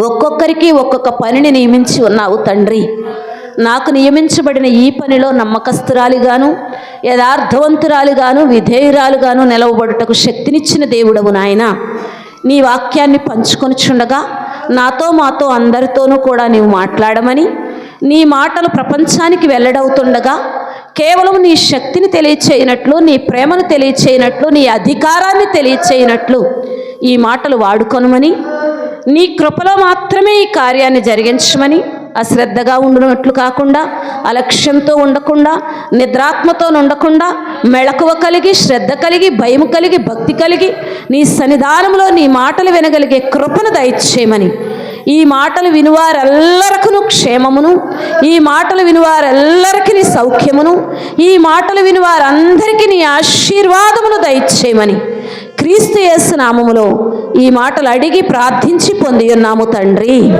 ఒక్కొక్కరికి ఒక్కొక్క పనిని నియమించి ఉన్నావు తండ్రి. నాకు నియమించబడిన ఈ పనిలో నమ్మకస్తురాలిగాను యథార్థవంతురాలుగాను విధేయురాలుగాను నిలవబడుటకు శక్తినిచ్చిన దేవుడవు నాయన. నీ వాక్యాన్ని పంచుకొనిచుండగా నాతో మాతో అందరితోనూ కూడా నీవు మాట్లాడమని నీ మాటలు ప్రపంచానికి వెల్లడవుతుండగా కేవలం నీ శక్తిని తెలియచేయనట్లు నీ ప్రేమను తెలియచేయనట్లు నీ అధికారాన్ని తెలియచేయనట్లు ఈ మాటలు వాడుకొనమని నీ కృపలో మాత్రమే ఈ కార్యాన్ని జరిగించమని అశ్రద్ధగా ఉండినట్లు కాకుండా అలక్ష్యంతో ఉండకుండా నిద్రాత్మతో ఉండకుండా మెళకువ కలిగి శ్రద్ధ కలిగి భయం కలిగి భక్తి కలిగి నీ సన్నిధానంలో నీ మాటలు వినగలిగే కృపను దయచేయమని. ఈ మాటలు వినువారెల్లరకును క్షేమమును ఈ మాటలు వినువారెల్లరికి నీ సౌఖ్యమును ఈ మాటలు వినువారందరికీ నీ ఆశీర్వాదమును దయచేయమని. క్రీస్తు యేసు నామములో ఈ మాటలు అడిగి ప్రార్థించి పొంది ఉన్నాము తండ్రి.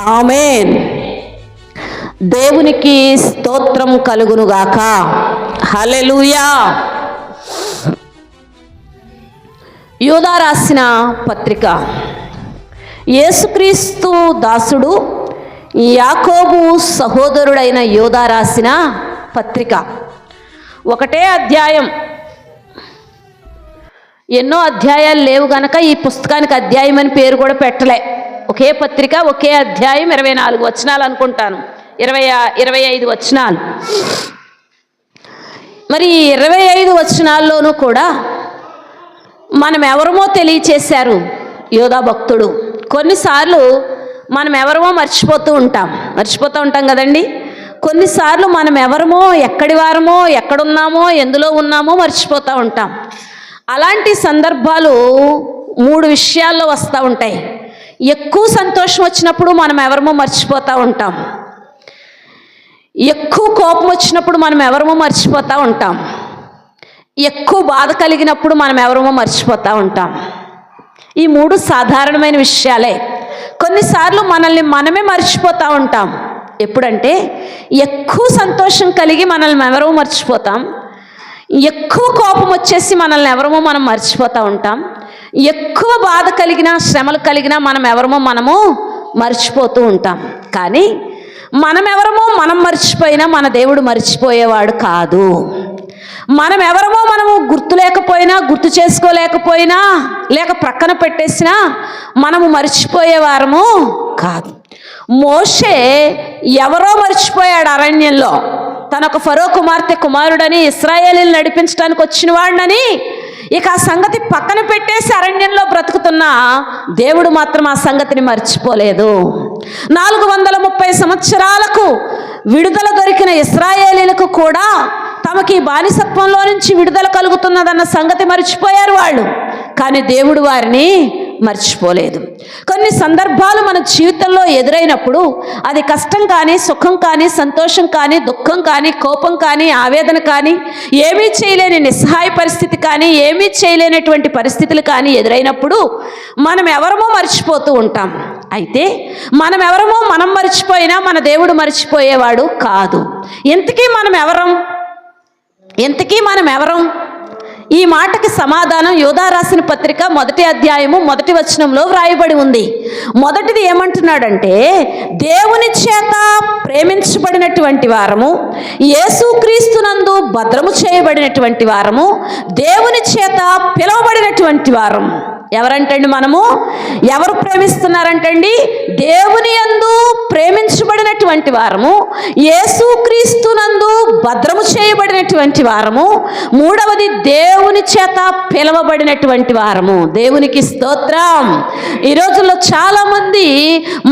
ఆమెన్. దేవునికి స్తోత్రం కలుగునుగాక. హలెలుయా యూదా రాసిన పత్రిక. యేసుక్రీస్తు దాసుడు యాకోబు సహోదరుడైన యోధా రాసిన పత్రిక. ఒకటే అధ్యాయం. ఎన్నో అధ్యాయాలు లేవు గనక ఈ పుస్తకానికి అధ్యాయం అని పేరు కూడా పెట్టలే. ఒకే పత్రిక ఒకే అధ్యాయం ఇరవై నాలుగు వచనాలు అనుకుంటాను. ఇరవై ఇరవై ఐదు వచనాలు. మరి ఇరవై ఐదు వచనాల్లోనూ కూడా మనం ఎవరమో తెలియచేశారు యోధా భక్తుడు. కొన్నిసార్లు మనం ఎవరమో మర్చిపోతూ ఉంటాం. మర్చిపోతూ ఉంటాం కదండి? కొన్నిసార్లు మనం ఎవరమో ఎక్కడి వారమో ఎక్కడున్నామో ఎందులో ఉన్నామో మర్చిపోతూ ఉంటాం. అలాంటి సందర్భాలు మూడు విషయాల్లో వస్తూ ఉంటాయి. ఎక్కువ సంతోషం వచ్చినప్పుడు మనం ఎవరమో మర్చిపోతూ ఉంటాం. ఎక్కువ కోపం వచ్చినప్పుడు మనం ఎవరమో మర్చిపోతూ ఉంటాం. ఎక్కువ బాధ కలిగినప్పుడు మనం ఎవరమో మర్చిపోతూ ఉంటాం. ఈ మూడు సాధారణమైన విషయాలే. కొన్నిసార్లు మనల్ని మనమే మర్చిపోతూ ఉంటాం. ఎప్పుడంటే ఎక్కువ సంతోషం కలిగి మనల్ని ఎవరో మర్చిపోతాం. ఎక్కువ కోపం వచ్చేసి మనల్ని ఎవరమో మనం మర్చిపోతూ ఉంటాం. ఎక్కువ బాధ కలిగిన శ్రమలు కలిగినా మనం ఎవరమో మనము మర్చిపోతూ ఉంటాం. కానీ మనం ఎవరమో మనం మర్చిపోయినా మన దేవుడు మర్చిపోయేవాడు కాదు. మనం ఎవరమో మనము గుర్తు లేకపోయినా గుర్తు చేసుకోలేకపోయినా లేక ప్రక్కన పెట్టేసినా మనము మర్చిపోయేవారము కాదు. మోషే ఎవరో మర్చిపోయాడు అరణ్యంలో. తన ఒక ఫరో కుమార్తె కుమారుడని ఇస్రాయేలీలు నడిపించడానికి వచ్చిన వాడినని ఇక ఆ సంగతి పక్కన పెట్టేసి అరణ్యంలో బ్రతుకుతున్న దేవుడు మాత్రం ఆ సంగతిని మర్చిపోలేదు. నాలుగు వందల ముప్పై సంవత్సరాలకు విడుదల దొరికిన ఇస్రాయేలీలకు కూడా తమకి బానిసత్వంలో నుంచి విడుదల కలుగుతున్నదన్న సంగతి మర్చిపోయారు వాళ్ళు. కానీ దేవుడు వారిని మర్చిపోలేదు. కొన్ని సందర్భాలు మన జీవితంలో ఎదురైనప్పుడు అది కష్టం కానీ సుఖం కానీ సంతోషం కానీ దుఃఖం కానీ కోపం కానీ ఆవేదన కానీ ఏమీ చేయలేని నిస్సహాయ పరిస్థితి కానీ ఏమీ చేయలేనటువంటి పరిస్థితులు కానీ ఎదురైనప్పుడు మనం ఎవరమో మర్చిపోతూ ఉంటాం. అయితే మనం ఎవరమో మనం మర్చిపోయినా మన దేవుడు మర్చిపోయేవాడు కాదు. ఇంతకీ మనం ఎవరం? ఎంతకీ మనం ఎవరం? ఈ మాటకి సమాధానం యోధా రాసిన పత్రిక మొదటి అధ్యాయము మొదటి వచనంలో వ్రాయబడి ఉంది. మొదటిది ఏమంటున్నాడంటే దేవుని చేత ప్రేమించబడినటువంటి వారము యేసుక్రీస్తునందు భద్రము చేయబడినటువంటి వారము దేవుని చేత పిలువబడినటువంటి వారం ఎవరంటండి మనము? ఎవరు ప్రేమిస్తున్నారంటండి? దేవుని యందు ప్రేమించబడినటువంటి వారము యేసుక్రీస్తునందు భద్రము చేయబడినటువంటి వారము మూడవది దేవుని చేత పిలవబడినటువంటి వారము. దేవునికి స్తోత్రం. ఈ రోజుల్లో చాలామంది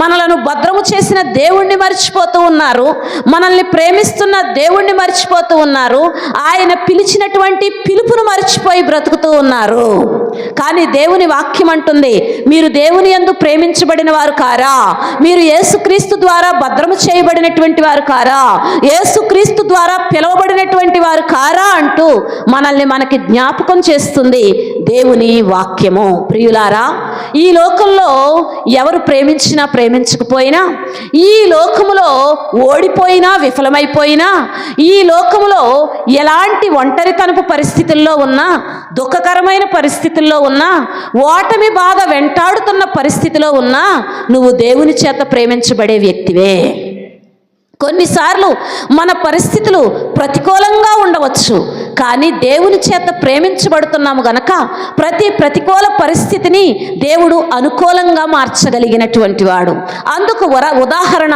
మనలను భద్రము చేసిన దేవుణ్ణి మర్చిపోతూ ఉన్నారు మనల్ని ప్రేమిస్తున్న దేవుణ్ణి మర్చిపోతూ ఉన్నారు ఆయన పిలిచినటువంటి పిలుపును మర్చిపోయి బ్రతుకుతూ ఉన్నారు. కానీ దేవుని వాక్యం అంటుంది మీరు దేవుని యందు ప్రేమించబడిన వారు కారా? మీరు యేసుక్రీస్తు ద్వారా భద్రము చేయబడినటువంటి వారు కారా? యేసుక్రీస్తు ద్వారా పిలువబడినటువంటి వారు కారా అంటూ మనల్ని మనకి జ్ఞాపకం చేస్తుంది దేవుని వాక్యము. ప్రియులారా ఈ లోకంలో ఎవరు ప్రేమించినా ప్రేమించకపోయినా ఈ లోకములో ఓడిపోయినా విఫలమైపోయినా ఈ లోకములో ఎలాంటి ఒంటరితనపు పరిస్థితుల్లో ఉన్నా దుఃఖకరమైన పరిస్థితుల్లో ఉన్నా ఓటమి బాధ వెంటాడుతున్న పరిస్థితిలో ఉన్నా నువ్వు దేవుని చేత ప్రేమించబడే వ్యక్తివే. కొన్నిసార్లు మన పరిస్థితులు ప్రతికూలంగా ఉండవచ్చు. కానీ దేవుని చేత ప్రేమించబడుతున్నాము గనక ప్రతి ప్రతికూల పరిస్థితిని దేవుడు అనుకూలంగా మార్చగలిగినటువంటి వాడు. అందుకు వర ఉదాహరణ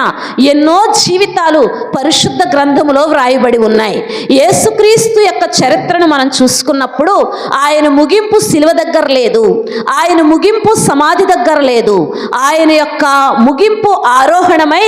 ఎన్నో జీవితాలు పరిశుద్ధ గ్రంథములో వ్రాయబడి ఉన్నాయి. యేసుక్రీస్తు యొక్క చరిత్రను మనం చూసుకున్నప్పుడు ఆయన ముగింపు శిలువ దగ్గర లేదు. ఆయన ముగింపు సమాధి దగ్గర లేదు. ఆయన యొక్క ముగింపు ఆరోహణమై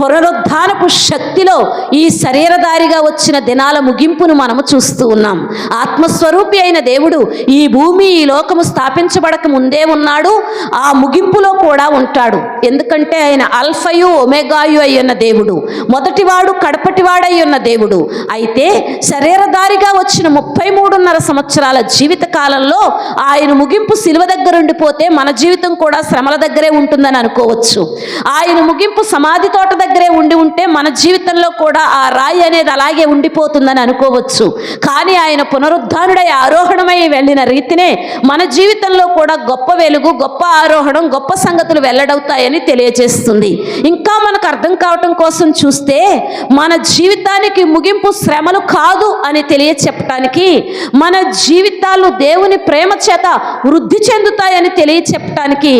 పునరుద్ధానపు శక్తిలో ఈ శరీరధారిగా వచ్చిన దినాల ముగింపును మనము చూస్తూ ఉన్నాం. ఆత్మస్వరూపి అయిన దేవుడు ఈ భూమి ఈ లోకము స్థాపించబడక ముందే ఉన్నాడు ఆ ముగింపులో కూడా ఉంటాడు. ఎందుకంటే ఆయన అల్ఫయు ఒమేగాయు అయి ఉన్న దేవుడు. మొదటివాడు కడపటివాడై ఉన్న దేవుడు. అయితే శరీరధారిగా వచ్చిన ముప్పై మూడున్నర సంవత్సరాల జీవిత కాలంలో ఆయన ముగింపు శిలువ దగ్గర ఉండిపోతే మన జీవితం కూడా శ్రమల దగ్గరే ఉంటుందని అనుకోవచ్చు. ఆయన ముగింపు సమాధి తోట దగ్గరే ఉండి ఉంటే మన జీవితంలో కూడా ఆ రాయి అనేది అలాగే ఉండిపోతుందని అనుకోవచ్చు. కానీ ఆయన పునరుద్ధానుడై ఆరోహణమై వెళ్ళిన రీతినే మన జీవితంలో కూడా గొప్ప వెలుగు గొప్ప ఆరోహణం గొప్ప సంగతులు వెల్లడవుతాయని తెలియజేస్తుంది. ఇంకా మనకు అర్థం కావటం కోసం చూస్తే మన జీవితానికి ముగింపు శ్రమలు కాదు అని తెలియచెప్పటానికి మన జీవితాలు దేవుని ప్రేమ చేత వృద్ధి చెందుతాయని తెలియచెప్పటానికి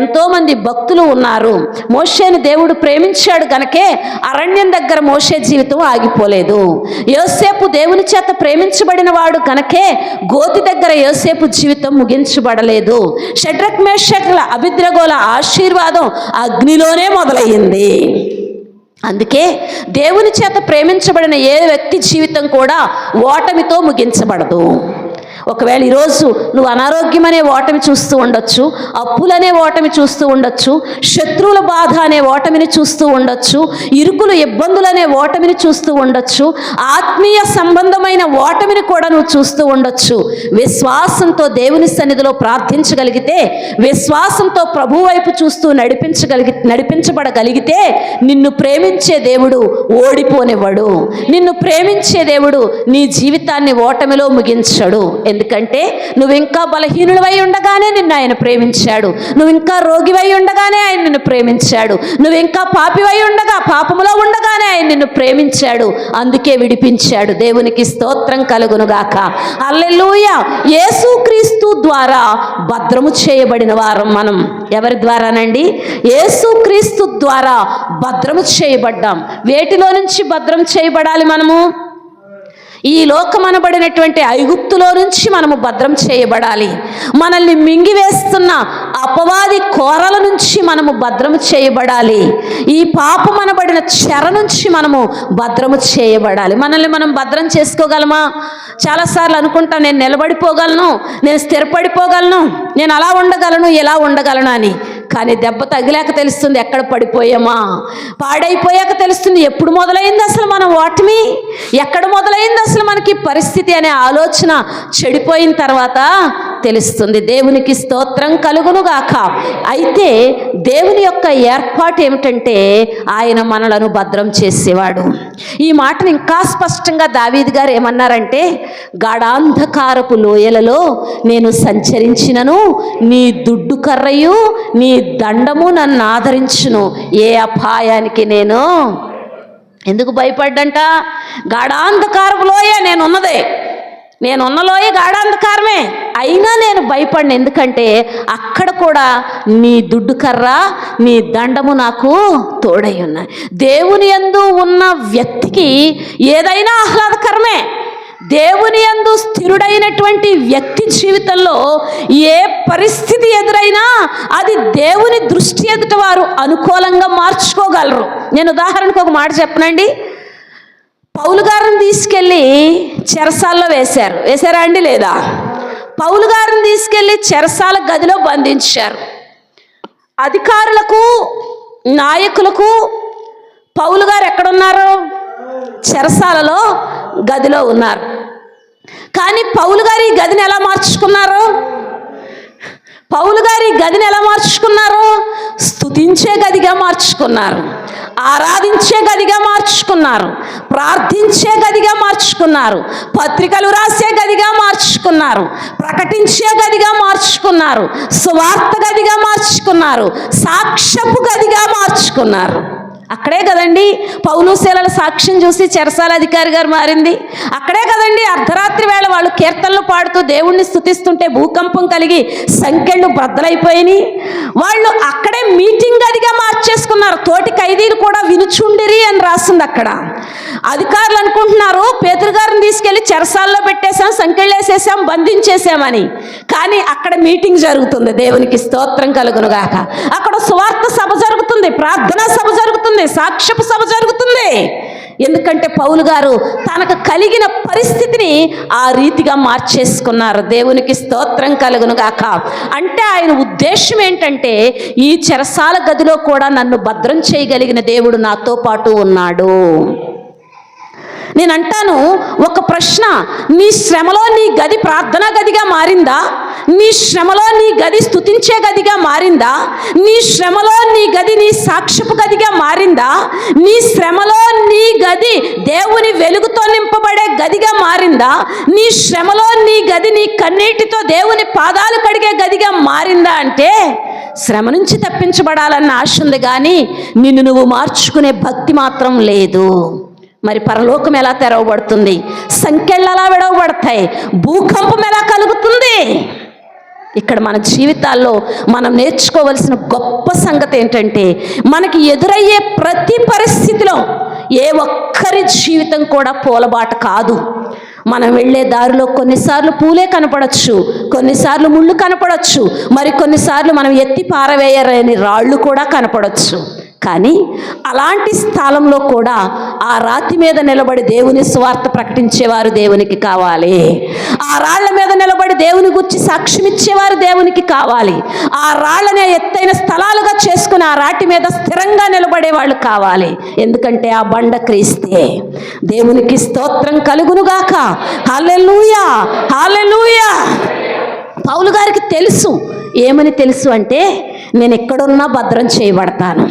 ఎంతోమంది భక్తులు ఉన్నారు. మోషేని దేవుడు ప్రేమించాడు గనకే అరణ్యం దగ్గర మోషే జీవితం ఆగిపోలేదు. యోసేపు దేవుని చేత ప్రేమించబడిన వాడు కనుకే గోతి దగ్గర యోసేపు జీవితం ముగించబడలేదు. షడ్రక్ మేషకుల అభిద్రగోల ఆశీర్వాదం అగ్నిలోనే మొదలయ్యింది. అందుకే దేవుని చేత ప్రేమించబడిన ఏ వ్యక్తి జీవితం కూడా ఓటమితో ముగించబడదు. ఒకవేళ ఈరోజు నువ్వు అనారోగ్యం అనే ఓటమి చూస్తూ ఉండొచ్చు అప్పులనే ఓటమి చూస్తూ ఉండొచ్చు శత్రువుల బాధ అనే ఓటమిని చూస్తూ ఉండొచ్చు ఇరుకులు ఇబ్బందులు అనే ఓటమిని చూస్తూ ఉండొచ్చు ఆత్మీయ సంబంధమైన ఓటమిని కూడా నువ్వు చూస్తూ ఉండొచ్చు. విశ్వాసంతో దేవుని సన్నిధిలో ప్రార్థించగలిగితే విశ్వాసంతో ప్రభు వైపు చూస్తూ నడిపించగలిగి నడిపించబడగలిగితే నిన్ను ప్రేమించే దేవుడు ఓడిపోనివ్వడు. నిన్ను ప్రేమించే దేవుడు నీ జీవితాన్ని ఓటమిలో ముగించడు. ఎందుకంటే నువ్వు ఇంకా బలహీనుడివై ఉండగానే నిన్ను ఆయన ప్రేమించాడు. నువ్వు ఇంకా రోగివై ఉండగానే ఆయన నిన్ను ప్రేమించాడు. నువ్వు ఇంకా పాపివై ఉండగా పాపములో ఉండగానే ఆయన నిన్ను ప్రేమించాడు. అందుకే విడిపించాడు. దేవునికి స్తోత్రం కలుగునుగాక. అల్లెలూయ యేసుక్రీస్తు ద్వారా భద్రము చేయబడిన వారం మనం. ఎవరి ద్వారానండి? యేసుక్రీస్తు ద్వారా భద్రము చేయబడ్డాం. వేటిలో నుంచి భద్రం చేయబడాలి మనము? ఈ లోకమనబడినటువంటి ఐగుప్తులో నుంచి మనము భద్రం చేయబడాలి. మనల్ని మింగివేస్తున్న అపవాది కోరల నుంచి మనము భద్రము చేయబడాలి. ఈ పాపమనబడిన చెర నుంచి మనము భద్రము చేయబడాలి. మనల్ని మనం భద్రం చేసుకోగలమా? చాలాసార్లు అనుకుంటా నేను నిలబడిపోగలను నేను స్థిరపడిపోగలను నేను అలా ఉండగలను ఎలా ఉండగలను అని. కానీ దెబ్బ తగిలాక తెలుస్తుంది ఎక్కడ పడిపోయామా? పాడైపోయాక తెలుస్తుంది ఎప్పుడు మొదలైంది అసలు మనం ఓటమి? ఎక్కడ మొదలైంది అసలు మనకి పరిస్థితి అనే ఆలోచన చెడిపోయిన తర్వాత తెలుస్తుంది. దేవునికి స్తోత్రం కలుగునుగాక అయితే దేవుని యొక్క ఏర్పాటు ఏమిటంటే ఆయన మనలను భద్రం చేసేవాడు. ఈ మాటను ఇంకా స్పష్టంగా దావీద్ గారు ఏమన్నారంటే గాఢాంధకారపు లోయలలో నేను సంచరించినను నీ దుడ్డు కర్రయు నీ దండము నన్ను ఆదరించును. ఏ అపాయానికి నేను ఎందుకు భయపడ్డంట? గాఢాంధకారపు లోయ నేనున్నదే. నేనున్న లోయ గాఢాంధకారమే. అయినా నేను భయపడిన. ఎందుకంటే అక్కడ కూడా నీ దుడ్డు కర్ర నీ దండము నాకు తోడై ఉన్నాయి. దేవుని యందు ఉన్న వ్యక్తికి ఏదైనా ఆహ్లాదకరమే. దేవుని యందు స్థిరుడైనటువంటి వ్యక్తి జీవితంలో ఏ పరిస్థితి ఎదురైనా అది దేవుని దృష్టి ఎదుట వారు అనుకూలంగా మార్చుకోగలరు. నేను ఉదాహరణకు ఒక మాట చెప్పనండి. పౌలు గారిని తీసుకెళ్ళి చెరసాల్లో వేశారు. వేశారా అండి లేదా? పౌలు గారిని తీసుకెళ్ళి చెరసాల గదిలో బంధించారు. అధికారులకు నాయకులకు పౌలు గారు ఎక్కడున్నారు? చెరసాలలో గదిలో ఉన్నారు. కానీ పౌలు గారు ఈ గదిని ఎలా మార్చుకున్నారు? పౌలు గారి గదిని ఎలా మార్చుకున్నారు? స్తుతించే గదిగా మార్చుకున్నారు. ఆరాధించే గదిగా మార్చుకున్నారు ప్రార్థించే గదిగా మార్చుకున్నారు పత్రికలు రాసే గదిగా మార్చుకున్నారు ప్రకటించే గదిగా మార్చుకున్నారు సువార్త గదిగా మార్చుకున్నారు సాక్ష్యపు గదిగా మార్చుకున్నారు. అక్కడే కదండి. పౌలు శీలల సాక్ష్యం చూసి చెరసాల అధికారి గారు మారింది. అక్కడే కదండి అర్ధరాత్రి వేళ వాళ్ళు కీర్తనలు పాడుతూ దేవుణ్ణి స్థుతిస్తుంటే భూకంపం కలిగి సంఖ్యలు బద్దలైపోయినాయి. వాళ్ళు అక్కడే మీటింగ్ అదిగా మార్చేసుకున్నారు. తోటి ఖైదీలు కూడా వినుచుండిరి అని రాస్తుంది అక్కడ. అధికారులు అనుకుంటున్నారు పేదరు గారిని తీసుకెళ్ళి చెరసాల్లో పెట్టేశాం సంఖ్యలు వేసేసాం బంధించేసామని కానీ అక్కడ మీటింగ్ జరుగుతుంది. దేవునికి స్తోత్రం కలుగునుగాక. అక్కడ సువార్త సభ జరుగుతుంది. ప్రార్థనా సభ జరుగుతుంది. సాక్ష్యపు సభ జరుగుతుంది. ఎందుకంటే పౌలు గారు తనకు కలిగిన పరిస్థితిని ఆ రీతిగా మార్చేసుకున్నారు. దేవునికి స్తోత్రం కలుగును గాక అంటే ఆయన ఉద్దేశం ఏంటంటే ఈ చెరసాల గదిలో కూడా నన్ను భద్రం చేయగలిగిన దేవుడు నాతో పాటు ఉన్నాడు. నేను అంటాను ఒక ప్రశ్న నీ శ్రమలో నీ గది ప్రార్థనా గదిగా మారిందా? నీ శ్రమలో నీ గది స్తుతించే గదిగా మారిందా? నీ శ్రమలో నీ గది నీ సాక్షపు గదిగా మారిందా? నీ శ్రమలో నీ గది దేవుని వెలుగుతో నింపబడే గదిగా మారిందా? నీ శ్రమలో నీ గది నీ కన్నీటితో దేవుని పాదాలు కడిగే గదిగా మారిందా అంటే శ్రమ నుంచి తప్పించబడాలన్న ఆశ ఉంది కానీ నిన్ను నువ్వు మార్చుకునే భక్తి మాత్రం లేదు. మరి పరలోకం ఎలా తెరవబడుతుంది? సంఖ్యలు ఎలా విడవబడతాయి? భూకంపం ఎలా కలుగుతుంది? ఇక్కడ మన జీవితాల్లో మనం నేర్చుకోవలసిన గొప్ప సంగతి ఏంటంటే మనకి ఎదురయ్యే ప్రతి పరిస్థితిలో ఏ ఒక్కరి జీవితం కూడా పూలబాట కాదు. మనం వెళ్ళే దారిలో కొన్నిసార్లు పూలే కనపడచ్చు కొన్నిసార్లు ముళ్ళు కనపడచ్చు మరి కొన్నిసార్లు మనం ఎత్తి పారవేయరని రాళ్ళు కూడా కనపడచ్చు. కానీ అలాంటి స్థలంలో కూడా ఆ రాతి మీద నిలబడి దేవుని స్వార్థ ప్రకటించేవారు దేవునికి కావాలి. ఆ రాళ్ళ మీద నిలబడి దేవుని గురించి సాక్ష్యమిచ్చేవారు దేవునికి కావాలి. ఆ రాళ్ళనే ఎత్తైన స్థలాలుగా చేసుకుని ఆ రాటి మీద స్థిరంగా నిలబడే వాళ్ళు కావాలి. ఎందుకంటే ఆ బండ క్రీస్తే. దేవునికి స్తోత్రం కలుగునుగాక. హాలెలూయా హాలెలూయా పౌలు గారికి తెలుసు. ఏమని తెలుసు అంటే నేను ఎక్కడున్నా భద్రం చేయబడతాను.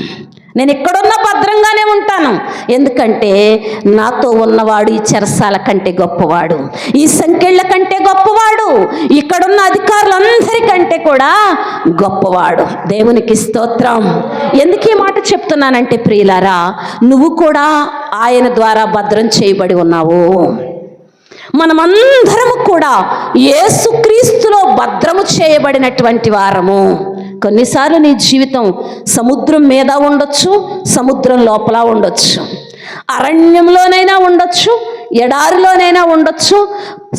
నేను ఎక్కడున్నా భద్రంగానే ఉంటాను. ఎందుకంటే నాతో ఉన్నవాడు ఈ చెరసాల కంటే గొప్పవాడు ఈ సంఖ్యల కంటే గొప్పవాడు ఇక్కడున్న అధికారులందరికంటే కూడా గొప్పవాడు. దేవునికి స్తోత్రం. ఎందుకు ఈ మాట చెప్తున్నానంటే ప్రియులారా నువ్వు కూడా ఆయన ద్వారా భద్రం చేయబడి ఉన్నావు. మనమందరము కూడా యేసుక్రీస్తులో భద్రము చేయబడినటువంటి వారము. కొన్నిసార్లు నీ జీవితం సముద్రం మీద ఉండొచ్చు సముద్రం లోపల ఉండొచ్చు. అరణ్యంలోనైనా ఉండొచ్చు ఎడారిలోనైనా ఉండొచ్చు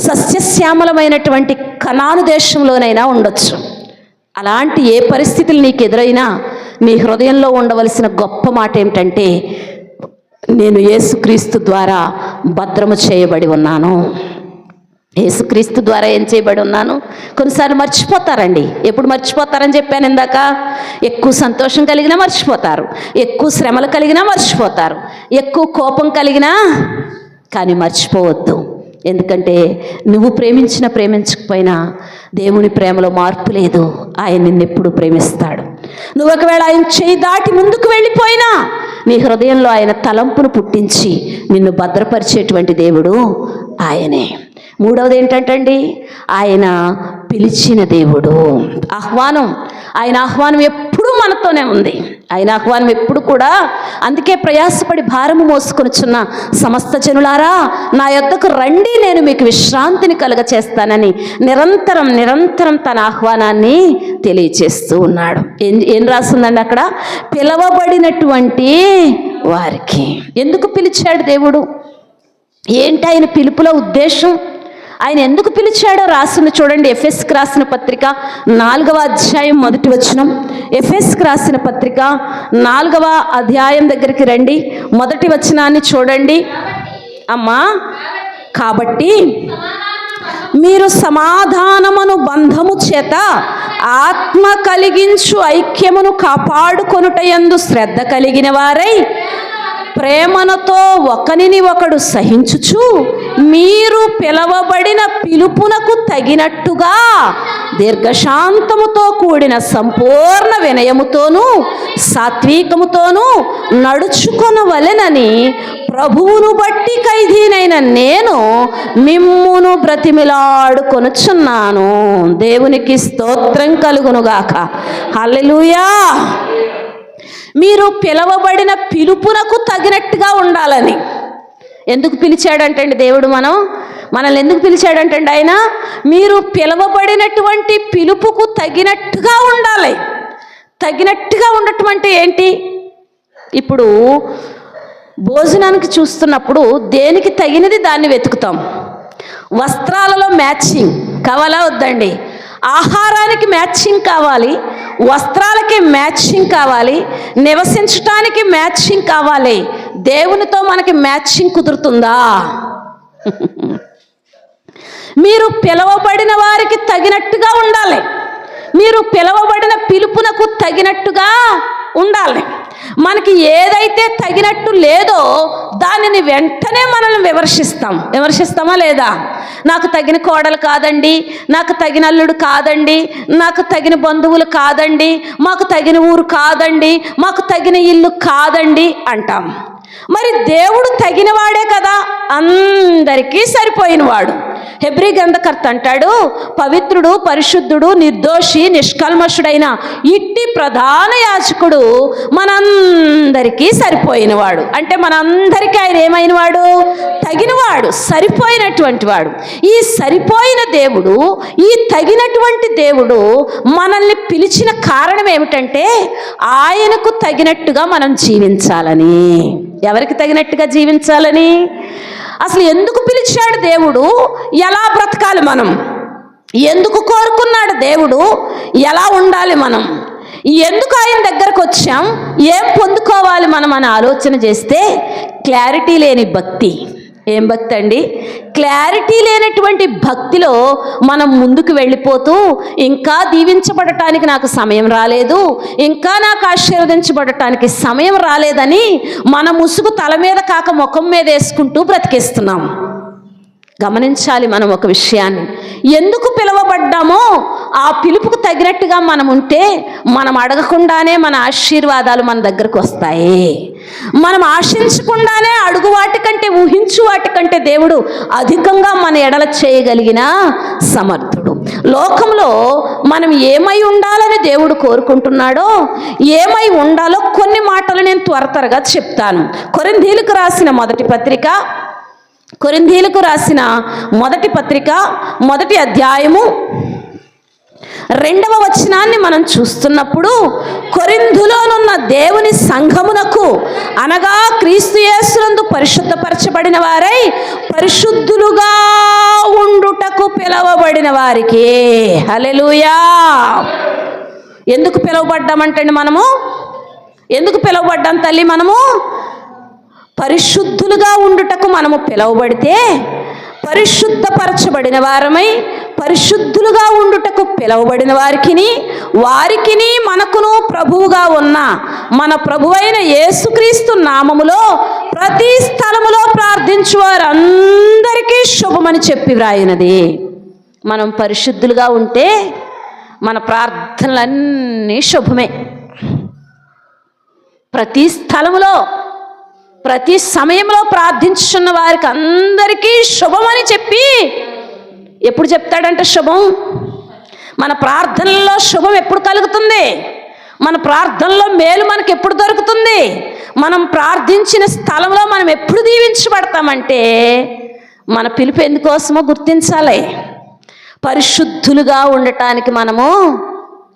సస్యశ్యామలమైనటువంటి కణాను దేశంలోనైనా ఉండొచ్చు. అలాంటి ఏ పరిస్థితులు నీకు ఎదురైనా నీ హృదయంలో ఉండవలసిన గొప్ప మాట ఏమిటంటే నేను యేసుక్రీస్తు ద్వారా భద్రము చేయబడి ఉన్నాను. యేసుక్రీస్తు ద్వారా ఏం చేయబడి ఉన్నాను? కొన్నిసార్లు మర్చిపోతారండి. ఎప్పుడు మర్చిపోతారని చెప్పాను ఇందాక? ఎక్కువ సంతోషం కలిగినా మర్చిపోతారు. ఎక్కువ శ్రమలు కలిగినా మర్చిపోతారు. ఎక్కువ కోపం కలిగినా కానీ మర్చిపోవద్దు. ఎందుకంటే నువ్వు ప్రేమించిన ప్రేమించకపోయినా దేవుని ప్రేమలో మార్పు లేదు. ఆయన నిన్నెప్పుడు ప్రేమిస్తాడు. నువ్వు ఒకవేళ ఆయన చేయి దాటి ముందుకు వెళ్ళిపోయినా నీ హృదయంలో ఆయన తలంపును పుట్టించి నిన్ను భద్రపరిచేటువంటి దేవుడు ఆయనే. మూడవది ఏంటంటండి ఆయన పిలిచిన దేవుడు. ఆహ్వానం. ఆయన ఆహ్వానం ఎప్పుడూ మనతోనే ఉంది. ఆయన ఆహ్వానం ఎప్పుడు కూడా అందుకే ప్రయాసపడి భారము మోసుకొనుచున్న సమస్త జనులారా నా యొద్దకు రండి నేను మీకు విశ్రాంతిని కలుగ చేస్తానని నిరంతరం నిరంతరం తన ఆహ్వానాన్ని తెలియచేస్తూ ఉన్నాడు. ఏం ఏం రాస్తుందండి అక్కడ? పిలవబడినటువంటి వారికి. ఎందుకు పిలిచాడు దేవుడు? ఏంటి ఆయన పిలుపుల ఉద్దేశం? ఆయన ఎందుకు పిలిచాడో రాసిన చూడండి ఎఫ్ఎస్కి రాసిన పత్రిక నాలుగవ అధ్యాయం మొదటి వచనం. ఎఫ్ఎస్కి రాసిన పత్రిక నాలుగవ అధ్యాయం దగ్గరికి రండి. మొదటి వచనాన్ని చూడండి. అమ్మా కాబట్టి మీరు సమాధానమును బంధము చేత ఆత్మ కలిగించు ఐక్యమును కాపాడుకొనుటయందు శ్రద్ధ కలిగిన వారై ప్రేమనతో ఒకనిని ఒకడు సహించుచు మీరు పిలవబడిన పిలుపునకు తగినట్టుగా దీర్ఘశాంతముతో కూడిన సంపూర్ణ వినయముతోనూ సాత్వికముతోనూ నడుచుకొనవలెనని ప్రభువును బట్టి ఖైదీనైన నేను మిమ్మును బ్రతిమిలాడుకొనుచున్నాను. దేవునికి స్తోత్రం కలుగునుగాక. హల్లెలూయా. మీరు పిలవబడిన పిలుపునకు తగినట్టుగా ఉండాలని. ఎందుకు పిలిచాడంటండి దేవుడు మనం? మనల్ని ఎందుకు పిలిచాడంటండి ఆయన? మీరు పిలవబడినటువంటి పిలుపుకు తగినట్టుగా ఉండాలి. తగినట్టుగా ఉండటం అంటే ఏంటి? ఇప్పుడు భోజనానికి చూస్తున్నప్పుడు దేనికి తగినది దాన్ని వెతుకుతాం. వస్త్రాలలో మ్యాచింగ్. కావాలా వద్దండి? ఆహారానికి మ్యాచింగ్ కావాలి వస్త్రాలకి మ్యాచింగ్ కావాలి నివసించటానికి మ్యాచింగ్ కావాలి. దేవునితో మనకి మ్యాచింగ్ కుదురుతుందా? మీరు పిలవబడిన వారికి తగినట్టుగా ఉండాలి. మీరు పిలవబడిన పిలుపునకు తగినట్టుగా ఉండాలి. మనకి ఏదైతే తగినట్టు లేదో దానిని వెంటనే మనల్ని విమర్శిస్తాం. విమర్శిస్తామా లేదా? నాకు తగిన కోడలు కాదండి నాకు తగిన అల్లుడు కాదండి నాకు తగిన బంధువులు కాదండి మాకు తగిన ఊరు కాదండి మాకు తగిన ఇల్లు కాదండి అంటాం. మరి దేవుడు తగినవాడే కదా? అందరికీ సరిపోయినవాడు. హెబ్రి గ్రంథకర్త అంటాడు పవిత్రుడు పరిశుద్ధుడు నిర్దోషి నిష్కల్మషుడైన ఇట్టి ప్రధాన యాజకుడు మనందరికీ సరిపోయినవాడు. అంటే మనందరికీ ఆయన ఏమైనవాడు? తగినవాడు సరిపోయినటువంటి వాడు. ఈ సరిపోయిన దేవుడు ఈ తగినటువంటి దేవుడు మనల్ని పిలిచిన కారణం ఏమిటంటే ఆయనకు తగినట్టుగా మనం జీవించాలని. ఎవరికి తగినట్టుగా జీవించాలని? అసలు ఎందుకు పిలిచాడు దేవుడు? ఎలా బ్రతకాలి మనం? ఎందుకు కోరుకున్నాడు దేవుడు? ఎలా ఉండాలి మనం? ఎందుకు ఆయన దగ్గరకు వచ్చాం? ఏం పొందుకోవాలి మనం అని ఆలోచన చేస్తే క్లారిటీ లేని భక్తి. ఏం భక్తి అండి? క్లారిటీ లేనటువంటి భక్తిలో మనం ముందుకు వెళ్ళిపోతూ ఇంకా దీవించబడటానికి నాకు సమయం రాలేదు ఇంకా నాకు ఆశీర్వదించబడటానికి సమయం రాలేదని మన ముసుగు తల మీద కాక ముఖం మీద వేసుకుంటూ బ్రతికేస్తున్నాం. గమనించాలి మనం ఒక విషయాన్ని. ఎందుకు పిలువబడ్డామో ఆ పిలుపుకు తగినట్టుగా మనం ఉంటే మనం అడగకుండానే మన ఆశీర్వాదాలు మన దగ్గరకు వస్తాయి. మనం ఆశించకుండానే అడుగు వాటికంటే ఊహించు వాటికంటే దేవుడు అధికంగా మన ఎడల చేయగలిగిన సమర్థుడు. లోకంలో మనం ఏమై ఉండాలని దేవుడు కోరుకుంటున్నాడో ఏమై ఉండాలో కొన్ని మాటలు నేను త్వర త్వరగా చెప్తాను. కొరింథీలకు రాసిన మొదటి పత్రిక కొరింథీలకు రాసిన మొదటి పత్రిక మొదటి అధ్యాయము రెండవ వచనాన్ని మనం చూస్తున్నప్పుడు కొరింధులోనున్న దేవుని సంఘమునకు అనగా క్రీస్తు యేసునందు పరిశుద్ధపరచబడిన వారై పరిశుద్ధులుగా ఉండుటకు పిలవబడిన వారికి. హలెలూయా ఎందుకు పిలువబడ్డామంటండి మనము? ఎందుకు పిలువబడ్డాం తల్లి మనము? పరిశుద్ధులుగా ఉండుటకు మనము పిలువబడితే పరిశుద్ధపరచబడిన వారమై పరిశుద్ధులుగా ఉండుటకు పిలువబడిన వారికిని వారికిని మనకును ప్రభువుగా ఉన్న మన ప్రభువైన యేసుక్రీస్తు నామములో ప్రతి స్థలములో ప్రార్థించు వారందరికీ శుభమని చెప్పి వ్రాయినది. మనం పరిశుద్ధులుగా ఉంటే మన ప్రార్థనలన్నీ శుభమే. ప్రతి స్థలములో ప్రతి సమయంలో ప్రార్థించున్న వారికి అందరికీ శుభమని చెప్పి ఎప్పుడు చెప్తాడంటే శుభం? మన ప్రార్థనలో శుభం ఎప్పుడు కలుగుతుంది? మన ప్రార్థనలో మేలు మనకి ఎప్పుడు దొరుకుతుంది? మనం ప్రార్థించిన స్థలంలో మనం ఎప్పుడు దీవించబడతామంటే మన పిలుపు ఎందుకోసమో గుర్తించాలి. పరిశుద్ధులుగా ఉండటానికి మనము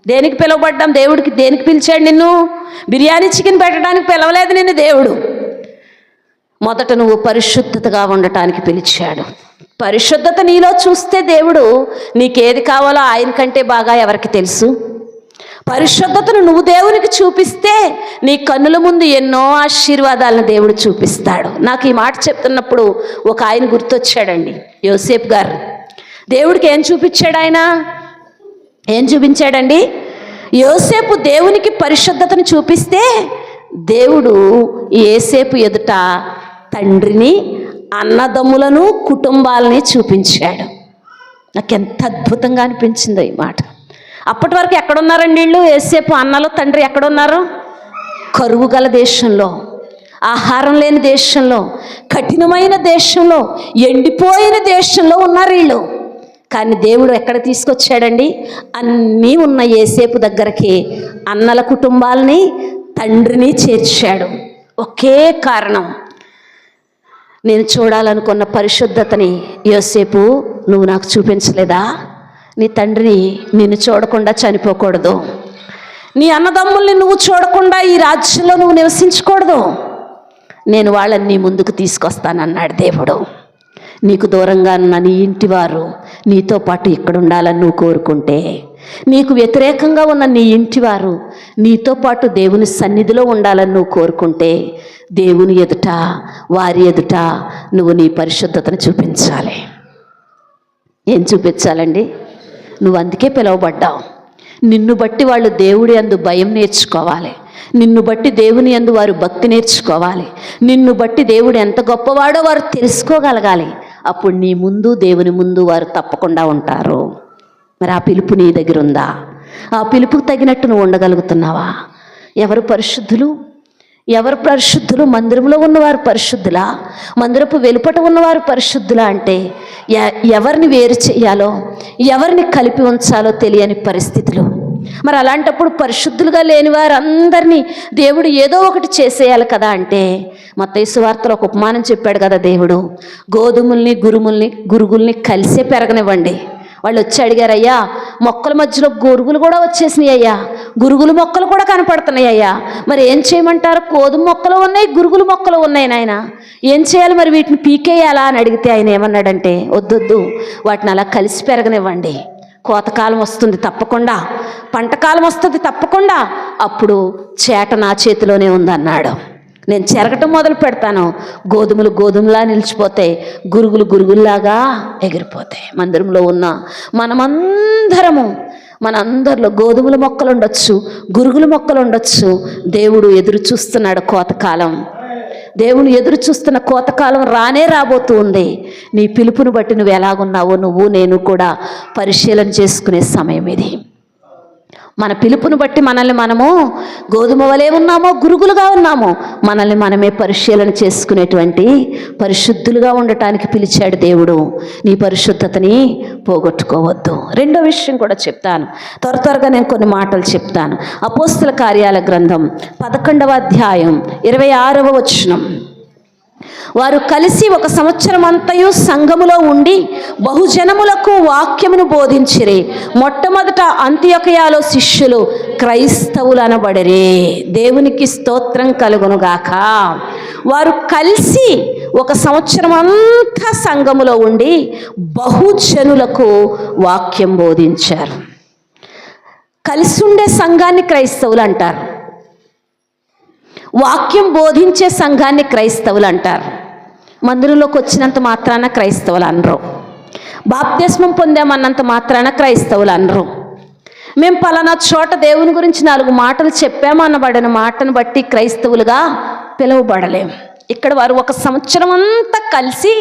దేనికి పిలువబడ్డాం? దేవుడికి దేనికి పిలిచాడు నిన్ను? బిర్యానీ చికెన్ పెట్టడానికి పిలవలేదు నిన్ను దేవుడు. మొదట నువ్వు పరిశుద్ధతగా ఉండటానికి పిలిచాడు. పరిశుద్ధత నీలో చూస్తే దేవుడు నీకేది కావాలో ఆయన కంటే బాగా ఎవరికి తెలుసు? పరిశుద్ధతను నువ్వు దేవునికి చూపిస్తే నీ కన్నుల ముందు ఎన్నో ఆశీర్వాదాలను దేవుడు చూపిస్తాడు. నాకు ఈ మాట చెప్తున్నప్పుడు ఒక ఆయన గుర్తొచ్చాడండి యోసేఫ్ గారు. దేవుడికి ఏం చూపించాడు ఆయన? ఏం చూపించాడండి? యోసేపు దేవునికి పరిశుద్ధతను చూపిస్తే దేవుడు ఏసేపు ఎదుట తండ్రిని అన్నదమ్ములను కుటుంబాలని చూపించాడు. నాకు ఎంత అద్భుతంగా అనిపించిందో ఈ మాట. అప్పటి వరకు ఎక్కడున్నారండి వీళ్ళు? ఏసేపు అన్నలు తండ్రి ఎక్కడున్నారు? కరువు గల దేశంలో ఆహారం లేని దేశంలో కఠినమైన దేశంలో ఎండిపోయిన దేశంలో ఉన్నారు వీళ్ళు. కానీ దేవుడు ఎక్కడ తీసుకొచ్చాడండి? అన్నీ ఉన్న ఏసేపు దగ్గరికి అన్నల కుటుంబాలని తండ్రిని చేర్చాడు. ఒకే కారణం. నేను చూడాలనుకున్న పరిశుద్ధతని యోసేపు నువ్వు నాకు చూపించలేదా? నీ తండ్రిని నిన్ను చూడకుండా చనిపోకూడదు. నీ అన్నదమ్ముల్ని నువ్వు చూడకుండా ఈ రాజ్యంలో నువ్వు నివసించకూడదు. నేను వాళ్ళని నీ ముందుకు తీసుకొస్తానన్నాడు దేవుడు. నీకు దూరంగా ఉన్న నీ ఇంటివారు నీతో పాటు ఇక్కడ ఉండాలని నువ్వు కోరుకుంటే నీకు వ్యతిరేకంగా ఉన్న నీ ఇంటివారు నీతో పాటు దేవుని సన్నిధిలో ఉండాలని నువ్వు కోరుకుంటే దేవుని ఎదుట వారి ఎదుట నువ్వు నీ పరిశుద్ధతను చూపించాలి. ఏం చూపించాలండి? నువ్వు అందుకే పిలువబడ్డావు. నిన్ను బట్టి వాళ్ళు దేవుడి అందు భయం నేర్చుకోవాలి. నిన్ను బట్టి దేవుని అందు వారు భక్తి నేర్చుకోవాలి. నిన్ను బట్టి దేవుడు ఎంత గొప్పవాడో వారు తెలుసుకోగలగాలి. అప్పుడు నీ ముందు దేవుని ముందు వారు తప్పకుండా ఉంటారు. మరి ఆ పిలుపు నీ దగ్గర ఉందా? ఆ పిలుపుకు తగినట్టు నువ్వు ఉండగలుగుతున్నావా? ఎవరు పరిశుద్ధులు? ఎవరు పరిశుద్ధులు? మందిరంలో ఉన్నవారు పరిశుద్ధులా? మందిరపు వెలుపట ఉన్నవారు పరిశుద్ధులా అంటే ఎ- ఎవరిని వేరు చేయాలో ఎవరిని కలిపి ఉంచాలో తెలియని పరిస్థితులు. మరి అలాంటప్పుడు పరిశుద్ధులుగా లేని వారందరినీ దేవుడు ఏదో ఒకటి చేసేయాలి కదా అంటే మత్తయి వార్తలో ఒక ఉపమానం చెప్పాడు కదా దేవుడు గోధుమల్ని గురుముల్ని గురుగుల్ని కలిసే పెరగనివ్వండి. వాళ్ళు వచ్చి అడిగారయ్యా మొక్కల మధ్యలో గురుగులు కూడా వచ్చేసినాయి అయ్యా గురుగులు మొక్కలు కూడా కనపడుతున్నాయి అయ్యా మరి ఏం చేయమంటారు? గోధుమ మొక్కలు ఉన్నాయి గురుగులు మొక్కలు ఉన్నాయి నాయన. ఏం చేయాలి మరి వీటిని పీకేయాలా అని అడిగితే ఆయన ఏమన్నాడంటే వద్దొద్దు వాటిని అలా కలిసి పెరగనివ్వండి. కోతకాలం వస్తుంది తప్పకుండా పంటకాలం వస్తుంది తప్పకుండా అప్పుడు చేట నా చేతిలోనే ఉందన్నాడు. నేను చెరగటం మొదలు పెడతాను. గోధుమలు గోధుమలా నిలిచిపోతాయి గురుగులు గురుగుల్లాగా ఎగిరిపోతాయి మందిరంలో ఉన్న మనమందరము. మనందరిలో గోధుమల మొక్కలు ఉండొచ్చు గురుగుల మొక్కలు ఉండొచ్చు. దేవుడు ఎదురు చూస్తున్నాడు కోతకాలం. దేవుని ఎదురు చూస్తున్న కోతకాలం రానే రాబోతూ ఉంది. నీ పిలుపును బట్టి నువ్వు ఎలాగున్నావో నువ్వు నేను కూడా పరిశీలన చేసుకునే సమయం ఇది. మన పిలుపును బట్టి మనల్ని మనము గోధుమ వలె ఉన్నామో గురుగులుగా ఉన్నామో మనల్ని మనమే పరిశీలన చేసుకునేటువంటి పరిశుద్ధులుగా ఉండటానికి పిలిచాడు దేవుడు. నీ పరిశుద్ధతని పోగొట్టుకోవద్దు. రెండో విషయం కూడా చెప్తాను. త్వర త్వరగా నేను కొన్ని మాటలు చెప్తాను. అపోస్తుల కార్యాల గ్రంథం పదకొండవ అధ్యాయం ఇరవై ఆరవ వచనం. వారు కలిసి ఒక సంవత్సరం అంతయు సంఘములో ఉండి బహుజనములకు వాక్యమును బోధించిరి. మొట్టమొదట అంత్యకయాలో శిష్యులు క్రైస్తవులు అనబడిరే దేవునికి స్తోత్రం కలుగునుగాక. వారు కలిసి ఒక సంవత్సరం అంతా సంఘములో ఉండి బహుజనులకు వాక్యం బోధించారు. కలిసి ఉండే సంఘాన్ని క్రైస్తవులు అంటారు వాక్యం బోధించే సంఘాన్ని క్రైస్తవులు అంటారు. మందిరంలోకి వచ్చినంత మాత్రాన క్రైస్తవులు అనరు. బాప్తిస్మం పొందామన్నంత మాత్రాన క్రైస్తవులు అనరు. మేము పలానా చోట దేవుని గురించి నాలుగు మాటలు చెప్పామన్నబడిన మాటను బట్టి క్రైస్తవులుగా పిలువబడలేం. ఇక్కడ వారు ఒక సంవత్సరం అంతా కలిసి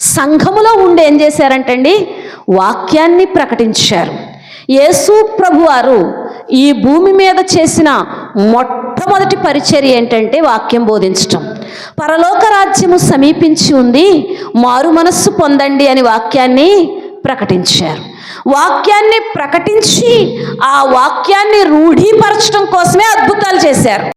సంఘములో ఉండి ఏం చేశారంటండి? వాక్యాన్ని ప్రకటించారు. యేసు ప్రభు వారు ఈ భూమి మీద చేసిన మొట్టమొదటి పరిచర్య ఏంటంటే వాక్యం బోధించటం. పరలోక రాజ్యము సమీపించి ఉంది మారు మనస్సు పొందండి అని వాక్యాన్ని ప్రకటించారు. వాక్యాన్ని ప్రకటించి ఆ వాక్యాన్ని రూఢీపరచడం కోసమే అద్భుతాలు చేశారు.